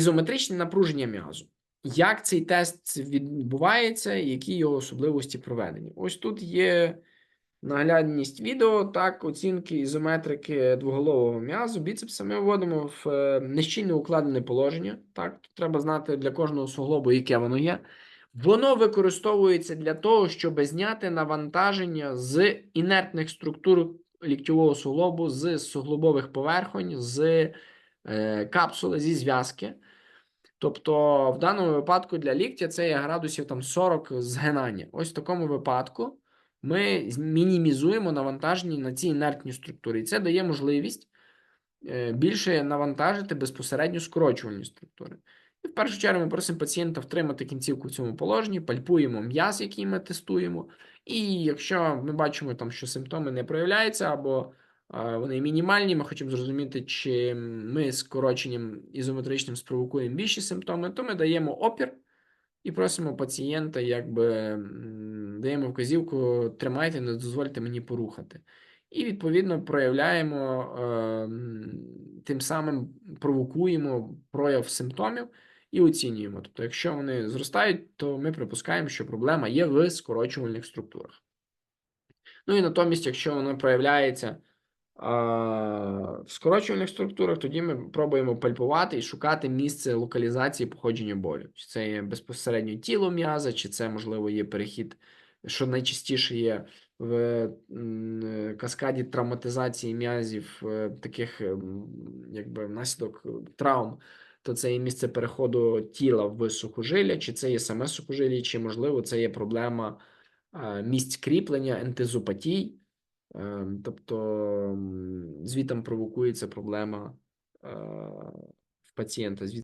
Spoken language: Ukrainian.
Ізометричне напруження м'язу. Як цей тест відбувається, які його особливості проведення? Ось тут є наглядність відео, так, оцінки ізометрики двоголового м'язу, біцепса. Ми вводимо в е, нещільне укладене положення. Так, тут треба знати для кожного суглобу, яке воно є. Воно використовується для того, щоб зняти навантаження з інертних структур ліктьового суглобу, з суглобових поверхонь, з е, капсули, зі зв'язки. Тобто, в даному випадку для ліктя це є градусів там 40 згинання. Ось в такому випадку ми мінімізуємо навантаження на ці інертні структури. І це дає можливість е, більше навантажити безпосередньо скорочувальні структури. І в першу чергу ми просимо пацієнта втримати кінцівку в цьому положенні, пальпуємо м'яз, який ми тестуємо. І якщо ми бачимо, там, що симптоми не проявляються або вони мінімальні, ми хочемо зрозуміти, чи ми скороченням ізометричним спровокуємо більші симптоми, то ми даємо опір і просимо пацієнта, якби даємо вказівку, тримайте, не дозвольте мені порухати. І відповідно проявляємо, е, тим самим провокуємо прояв симптомів і оцінюємо. Тобто, якщо вони зростають, то ми припускаємо, що проблема є в скорочувальних структурах. Ну і натомість, якщо воно проявляється в скорочувальних структурах, тоді ми пробуємо пальпувати і шукати місце локалізації походження болю. Чи це є безпосередньо тіло м'яза, чи це, можливо, є перехід, що найчастіше є в е, каскаді травматизації м'язів, е, таких ем, якби внаслідок е, травм. То це є місце переходу тіла в сухожилля, чи це є саме сухожилля, чи можливо це є проблема е, місць кріплення, ентезопатій, Е, Тобто звітом провокується проблема е, в пацієнта.